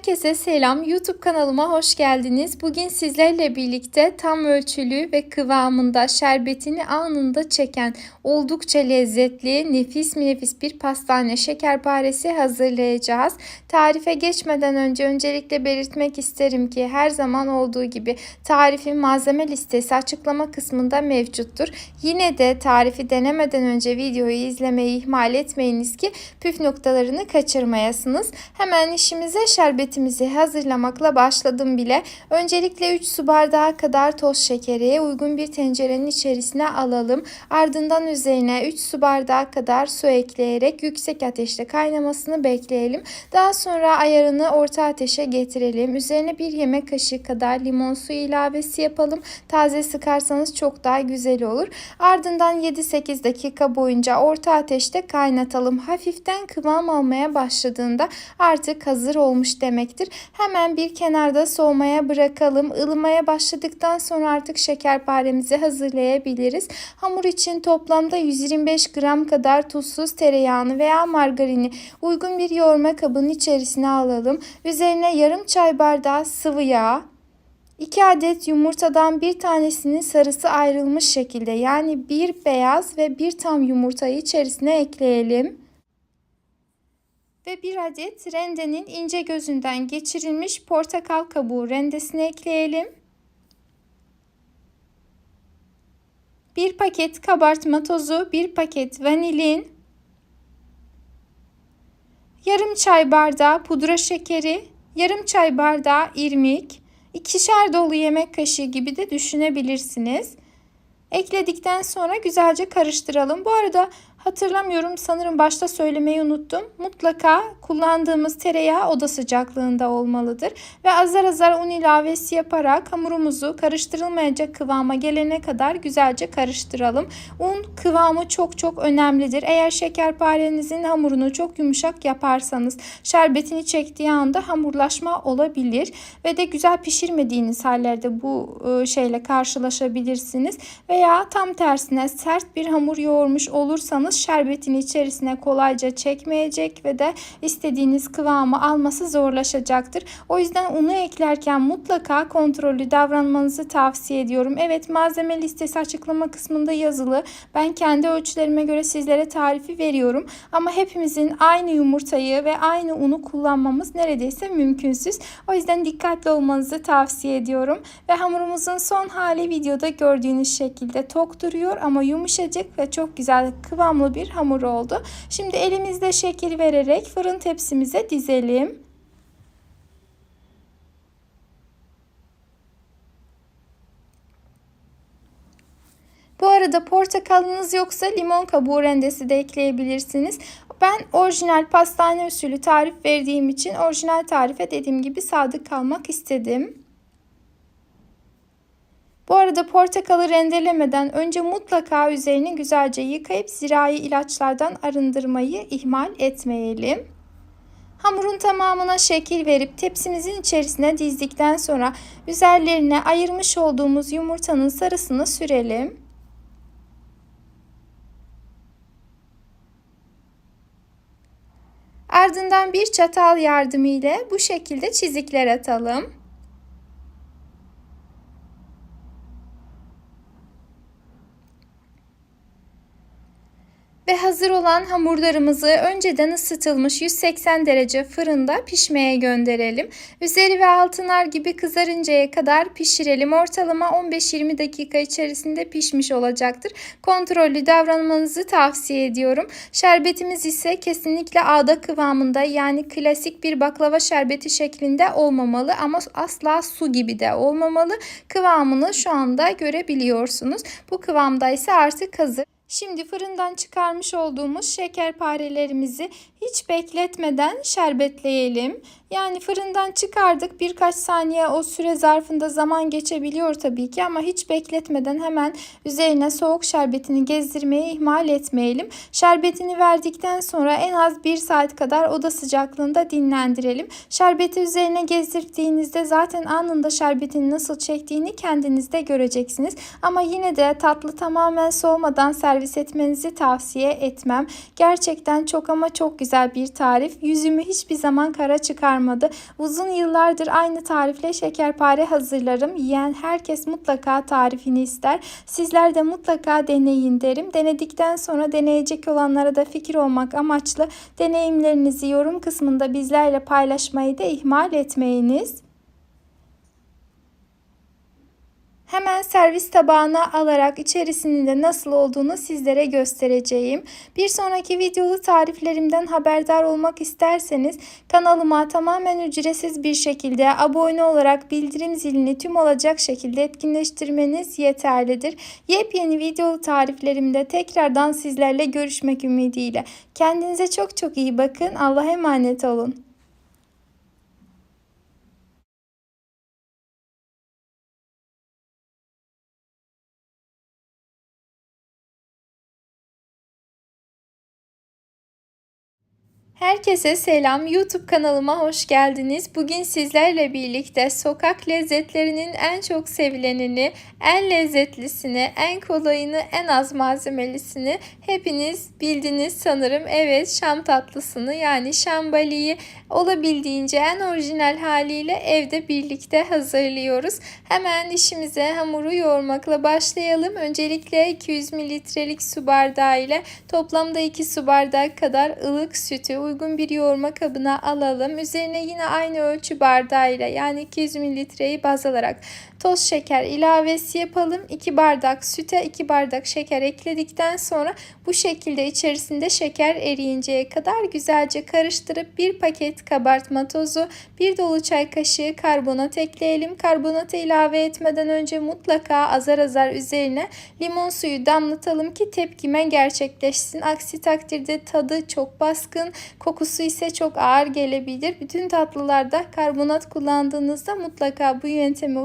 Herkese selam. YouTube kanalıma hoş geldiniz. Bugün sizlerle birlikte tam ölçülü ve kıvamında şerbetini anında çeken oldukça lezzetli, nefis nefis bir pastane şekerparesi hazırlayacağız. Tarife geçmeden önce öncelikle belirtmek isterim ki her zaman olduğu gibi tarifin malzeme listesi açıklama kısmında mevcuttur. Yine de tarifi denemeden önce videoyu izlemeyi ihmal etmeyiniz ki püf noktalarını kaçırmayasınız. Hemen işimize şerbetimizi hazırlamakla başladım bile. Öncelikle 3 su bardağı kadar toz şekeri uygun bir tencerenin içerisine alalım. Ardından üzerine 3 su bardağı kadar su ekleyerek yüksek ateşte kaynamasını bekleyelim. Daha sonra ayarını orta ateşe getirelim. Üzerine bir yemek kaşığı kadar limon suyu ilavesi yapalım. Taze sıkarsanız çok daha güzel olur. Ardından 7-8 dakika boyunca orta ateşte kaynatalım. Hafiften kıvam almaya başladığında artık hazır olmuş demektir. Hemen bir kenarda soğumaya bırakalım. Ilımaya başladıktan sonra artık şekerparemizi hazırlayabiliriz. Hamur için toplamda 125 gram kadar tuzsuz tereyağını veya margarini uygun bir yoğurma kabının içerisine alalım. Üzerine yarım çay bardağı sıvı yağ, 2 adet yumurtadan bir tanesinin sarısı ayrılmış şekilde yani bir beyaz ve bir tam yumurtayı içerisine ekleyelim. Ve bir adet rendenin ince gözünden geçirilmiş portakal kabuğu rendesini ekleyelim. Bir paket kabartma tozu, bir paket vanilin, yarım çay bardağı pudra şekeri, yarım çay bardağı irmik, ikişer dolu yemek kaşığı gibi de düşünebilirsiniz. Ekledikten sonra güzelce karıştıralım. Bu arada Hatırlamıyorum sanırım başta söylemeyi unuttum. Mutlaka kullandığımız tereyağı oda sıcaklığında olmalıdır. Ve azar azar un ilavesi yaparak hamurumuzu karıştırılmayacak kıvama gelene kadar güzelce karıştıralım. Un kıvamı çok çok önemlidir. Eğer şekerparenizin hamurunu çok yumuşak yaparsanız şerbetini çektiği anda hamurlaşma olabilir. Ve de güzel pişirmediğiniz hallerde bu ıı, şeyle karşılaşabilirsiniz. Veya tam tersine sert bir hamur yoğurmuş olursanız yaptığınız şerbetin içerisine kolayca çekmeyecek ve de istediğiniz kıvamı alması zorlaşacaktır. O yüzden unu eklerken mutlaka kontrollü davranmanızı tavsiye ediyorum. Evet malzeme listesi açıklama kısmında yazılı. Ben kendi ölçülerime göre sizlere tarifi veriyorum. Ama hepimizin aynı yumurtayı ve aynı unu kullanmamız neredeyse mümkünsüz. O yüzden dikkatli olmanızı tavsiye ediyorum. Ve hamurumuzun son hali videoda gördüğünüz şekilde tok duruyor ama yumuşacık ve çok güzel kıvam kıvamlı bir hamur oldu. Şimdi elimizde şekil vererek fırın tepsimize dizelim. Bu arada portakalınız yoksa limon kabuğu rendesi de ekleyebilirsiniz. Ben orijinal pastane usulü tarif verdiğim için orijinal tarife dediğim gibi sadık kalmak istedim. Bu arada portakalı rendelemeden önce mutlaka üzerini güzelce yıkayıp zirai ilaçlardan arındırmayı ihmal etmeyelim. Hamurun tamamına şekil verip tepsimizin içerisine dizdikten sonra üzerlerine ayırmış olduğumuz yumurtanın sarısını sürelim. Ardından bir çatal yardımıyla bu şekilde çizikler atalım. Ve hazır olan hamurlarımızı önceden ısıtılmış 180 derece fırında pişmeye gönderelim. Üzeri ve altınlar gibi kızarıncaya kadar pişirelim. Ortalama 15-20 dakika içerisinde pişmiş olacaktır. Kontrollü davranmanızı tavsiye ediyorum. Şerbetimiz ise kesinlikle ağda kıvamında yani klasik bir baklava şerbeti şeklinde olmamalı ama asla su gibi de olmamalı. Kıvamını şu anda görebiliyorsunuz. Bu kıvamda ise artık hazır. Şimdi fırından çıkarmış olduğumuz şekerparelerimizi hiç bekletmeden şerbetleyelim. Yani fırından çıkardık birkaç saniye o süre zarfında zaman geçebiliyor tabii ki ama hiç bekletmeden hemen üzerine soğuk şerbetini gezdirmeyi ihmal etmeyelim. Şerbetini verdikten sonra en az 1 saat kadar oda sıcaklığında dinlendirelim. Şerbeti üzerine gezdirdiğinizde zaten anında şerbetin nasıl çektiğini kendiniz de göreceksiniz. Ama yine de tatlı tamamen soğumadan servis servis etmenizi tavsiye etmem. Gerçekten çok ama çok güzel bir tarif. Yüzümü hiçbir zaman kara çıkarmadı. Uzun yıllardır aynı tarifle şekerpare hazırlarım. Yiyen herkes mutlaka tarifini ister. Sizler de mutlaka deneyin derim. Denedikten sonra deneyecek olanlara da fikir olmak amaçlı deneyimlerinizi yorum kısmında bizlerle paylaşmayı da ihmal etmeyiniz. Hemen servis tabağına alarak içerisinin de nasıl olduğunu sizlere göstereceğim. Bir sonraki videolu tariflerimden haberdar olmak isterseniz kanalıma tamamen ücretsiz bir şekilde abone olarak bildirim zilini tüm olacak şekilde etkinleştirmeniz yeterlidir. Yepyeni videolu tariflerimde tekrardan sizlerle görüşmek ümidiyle. Kendinize çok çok iyi bakın. Allah'a emanet olun. Herkese selam. YouTube kanalıma hoş geldiniz. Bugün sizlerle birlikte sokak lezzetlerinin en çok sevilenini, en lezzetlisini, en kolayını, en az malzemelisini hepiniz bildiniz sanırım. Evet, Şam tatlısını yani şambaliyi olabildiğince en orijinal haliyle evde birlikte hazırlıyoruz. Hemen işimize hamuru yoğurmakla başlayalım. Öncelikle 200 mililitrelik su bardağı ile toplamda 2 su bardağı kadar ılık sütü uygun bir yoğurma kabına alalım. Üzerine yine aynı ölçü bardağıyla yani 200 mililitreyi baz alarak toz şeker ilavesi yapalım. 2 bardak süte 2 bardak şeker ekledikten sonra bu şekilde içerisinde şeker eriyinceye kadar güzelce karıştırıp bir paket kabartma tozu, bir dolu çay kaşığı karbonat ekleyelim. Karbonatı ilave etmeden önce mutlaka azar azar üzerine limon suyu damlatalım ki tepkime gerçekleşsin. Aksi takdirde tadı çok baskın, kokusu ise çok ağır gelebilir. Bütün tatlılarda karbonat kullandığınızda mutlaka bu yöntemi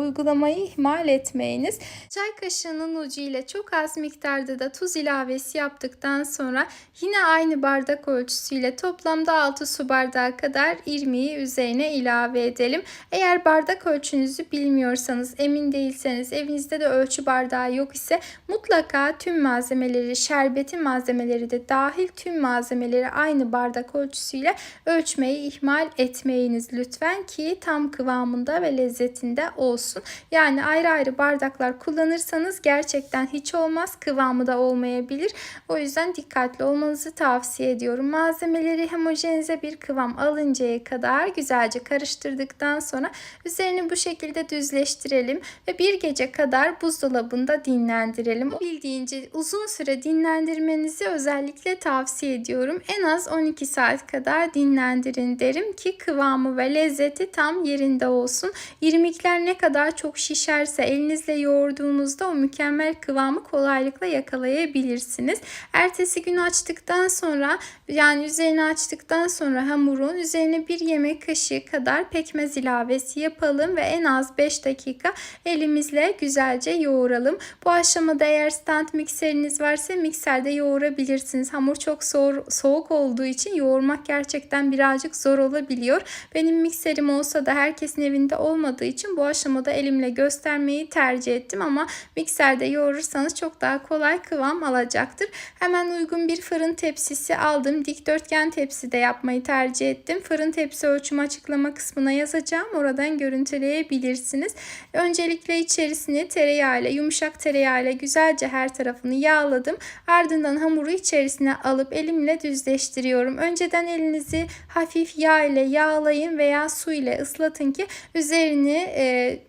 uygulamayı ihmal etmeyiniz. Çay kaşığının ucu ile çok az miktarda da tuz ilavesi yaptıktan sonra yine aynı bardak ölçüsüyle toplamda 6 su bardağı kadar irmiği üzerine ilave edelim. Eğer bardak ölçünüzü bilmiyorsanız, emin değilseniz, evinizde de ölçü bardağı yok ise mutlaka tüm malzemeleri, şerbetin malzemeleri de dahil tüm malzemeleri aynı bardak ölçüsüyle ölçmeyi ihmal etmeyiniz lütfen ki tam kıvamında ve lezzetinde olsun. Yani ayrı ayrı bardaklar kullanırsanız gerçekten hiç olmaz. Kıvamı da olmayabilir. O yüzden dikkatli olmanızı tavsiye ediyorum. Malzemeleri homojenize bir kıvam alıncaya kadar güzelce karıştırdıktan sonra üzerini bu şekilde düzleştirelim ve bir gece kadar buzdolabında dinlendirelim. Bildiğince uzun süre dinlendirmenizi özellikle tavsiye ediyorum. En az 12 saat kadar dinlendirin derim ki kıvamı ve lezzeti tam yerinde olsun. İrmikler ne kadar çok şişerse elinizle yoğurduğunuzda o mükemmel kıvamı kolaylıkla yakalayabilirsiniz. Ertesi gün açtıktan sonra yani üzerine açtıktan sonra hamurun üzerine bir yemek kaşığı kadar pekmez ilavesi yapalım ve en az 5 dakika elimizle güzelce yoğuralım. Bu aşamada eğer stand mikseriniz varsa mikserde yoğurabilirsiniz. Hamur çok soğuk, soğuk olduğu için yoğurmak gerçekten birazcık zor olabiliyor. Benim mikserim olsa da herkesin evinde olmadığı için bu aşamada elimle göstermeyi tercih ettim ama mikserde yoğurursanız çok daha kolay kıvam alacaktır. Hemen uygun bir fırın tepsisi aldım. Dikdörtgen tepside yapmayı tercih ettim. Fırın tepsi ölçümü açıklama kısmına yazacağım. Oradan görüntüleyebilirsiniz. Öncelikle içerisini tereyağı ile yumuşak tereyağı ile güzelce her tarafını yağladım. Ardından hamuru içerisine alıp elimle düzleştiriyorum. Önceden elinizi hafif yağ ile yağlayın veya su ile ıslatın ki üzerini e,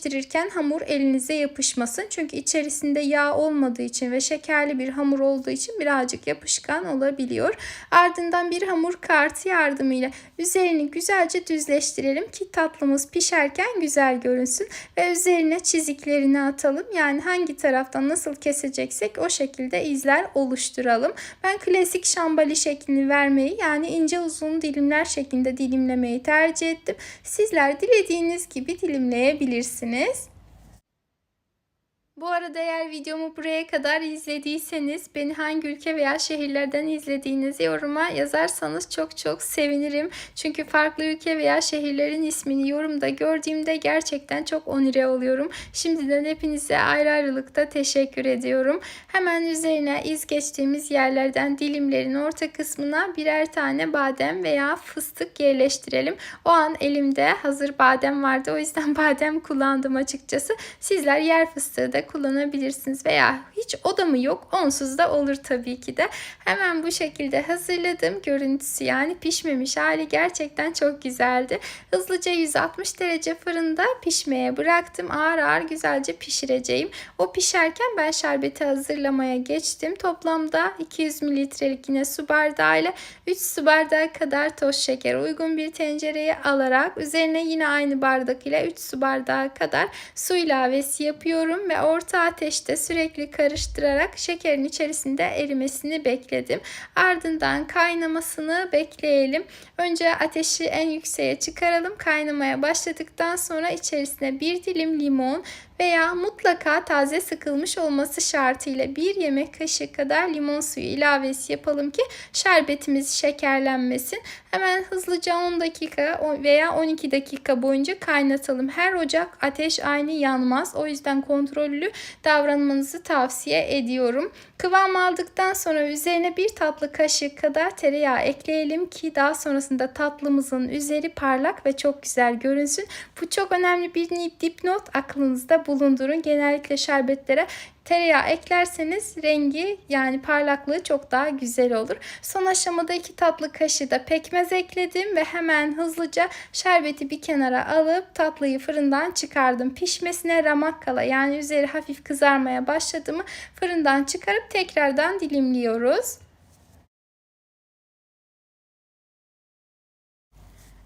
düzleştirirken hamur elinize yapışmasın. Çünkü içerisinde yağ olmadığı için ve şekerli bir hamur olduğu için birazcık yapışkan olabiliyor. Ardından bir hamur kartı yardımıyla üzerini güzelce düzleştirelim ki tatlımız pişerken güzel görünsün ve üzerine çiziklerini atalım. Yani hangi taraftan nasıl keseceksek o şekilde izler oluşturalım. Ben klasik şambali şeklini vermeyi yani ince uzun dilimler şeklinde dilimlemeyi tercih ettim. Sizler dilediğiniz gibi dilimleyebilirsiniz. Is. Bu arada eğer videomu buraya kadar izlediyseniz beni hangi ülke veya şehirlerden izlediğinizi yoruma yazarsanız çok çok sevinirim. Çünkü farklı ülke veya şehirlerin ismini yorumda gördüğümde gerçekten çok onire oluyorum. Şimdiden hepinize ayrı ayrılıkta teşekkür ediyorum. Hemen üzerine iz geçtiğimiz yerlerden dilimlerin orta kısmına birer tane badem veya fıstık yerleştirelim. O an elimde hazır badem vardı. O yüzden badem kullandım açıkçası. Sizler yer fıstığı da kullanabilirsiniz veya hiç o da mı yok onsuz da olur tabii ki de. Hemen bu şekilde hazırladım. Görüntüsü yani pişmemiş hali gerçekten çok güzeldi. Hızlıca 160 derece fırında pişmeye bıraktım. Ağır ağır güzelce pişireceğim. O pişerken ben şerbeti hazırlamaya geçtim. Toplamda 200 mililitrelik yine su bardağıyla 3 su bardağı kadar toz şeker uygun bir tencereye alarak üzerine yine aynı bardak ile 3 su bardağı kadar su ilavesi yapıyorum ve orta ateşte sürekli karıştırarak şekerin içerisinde erimesini bekledim. Ardından kaynamasını bekleyelim. Önce ateşi en yükseğe çıkaralım. Kaynamaya başladıktan sonra içerisine bir dilim limon veya mutlaka taze sıkılmış olması şartıyla bir yemek kaşığı kadar limon suyu ilavesi yapalım ki şerbetimiz şekerlenmesin. Hemen hızlıca 10 dakika veya 12 dakika boyunca kaynatalım. Her ocak ateş aynı yanmaz. O yüzden kontrollü davranmanızı tavsiye ediyorum. Kıvam aldıktan sonra üzerine bir tatlı kaşığı kadar tereyağı ekleyelim ki daha sonrasında tatlımızın üzeri parlak ve çok güzel görünsün. Bu çok önemli bir dipnot aklınızda bulundurun. Genellikle şerbetlere Tereyağı eklerseniz rengi yani parlaklığı çok daha güzel olur. Son aşamada 2 tatlı kaşığı da pekmez ekledim ve hemen hızlıca şerbeti bir kenara alıp tatlıyı fırından çıkardım. Pişmesine ramak kala yani üzeri hafif kızarmaya başladı mı fırından çıkarıp tekrardan dilimliyoruz.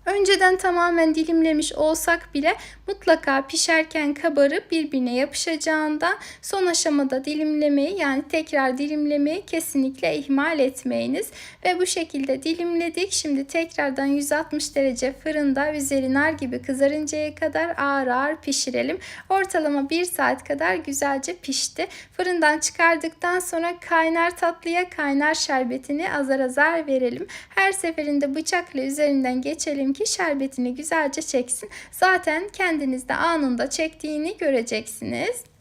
Önceden tamamen dilimlemiş olsak bile mutlaka pişerken kabarıp birbirine yapışacağından son aşamada dilimlemeyi yani tekrar dilimlemeyi kesinlikle ihmal etmeyiniz. Ve bu şekilde dilimledik. Şimdi tekrardan 160 derece fırında üzeri nar gibi kızarıncaya kadar ağır ağır pişirelim. Ortalama 1 saat kadar güzelce pişti. Fırından çıkardıktan sonra kaynar tatlıya kaynar şerbetini azar azar verelim. Her seferinde bıçakla üzerinden geçelim ki şerbetini güzelce çeksin. Zaten kendiniz de anında çektiğini göreceksiniz.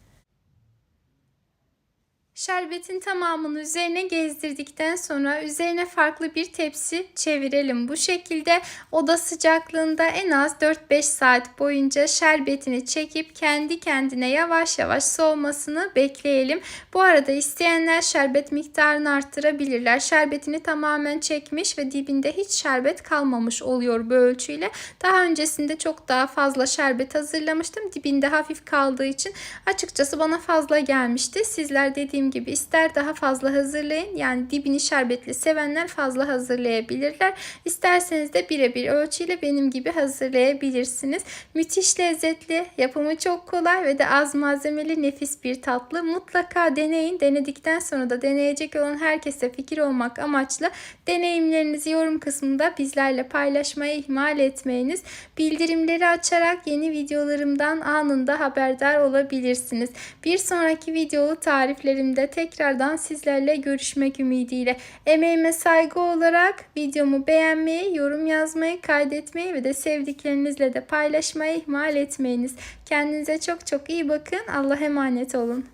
Şerbetin tamamını üzerine gezdirdikten sonra üzerine farklı bir tepsi çevirelim. Bu şekilde oda sıcaklığında en az 4-5 saat boyunca şerbetini çekip kendi kendine yavaş yavaş soğumasını bekleyelim. Bu arada isteyenler şerbet miktarını arttırabilirler. Şerbetini tamamen çekmiş ve dibinde hiç şerbet kalmamış oluyor bu ölçüyle. Daha öncesinde çok daha fazla şerbet hazırlamıştım. Dibinde hafif kaldığı için açıkçası bana fazla gelmişti. Sizler dediğim gibi ister daha fazla hazırlayın. Yani dibini şerbetli sevenler fazla hazırlayabilirler. İsterseniz de birebir ölçüyle benim gibi hazırlayabilirsiniz. Müthiş lezzetli, yapımı çok kolay ve de az malzemeli nefis bir tatlı. Mutlaka deneyin. Denedikten sonra da deneyecek olan herkese fikir olmak amaçlı deneyimlerinizi yorum kısmında bizlerle paylaşmayı ihmal etmeyiniz. Bildirimleri açarak yeni videolarımdan anında haberdar olabilirsiniz. Bir sonraki videolu tariflerimde tekrardan sizlerle görüşmek ümidiyle. Emeğime saygı olarak videomu beğenmeyi, yorum yazmayı, kaydetmeyi ve de sevdiklerinizle de paylaşmayı ihmal etmeyiniz. Kendinize çok çok iyi bakın. Allah'a emanet olun.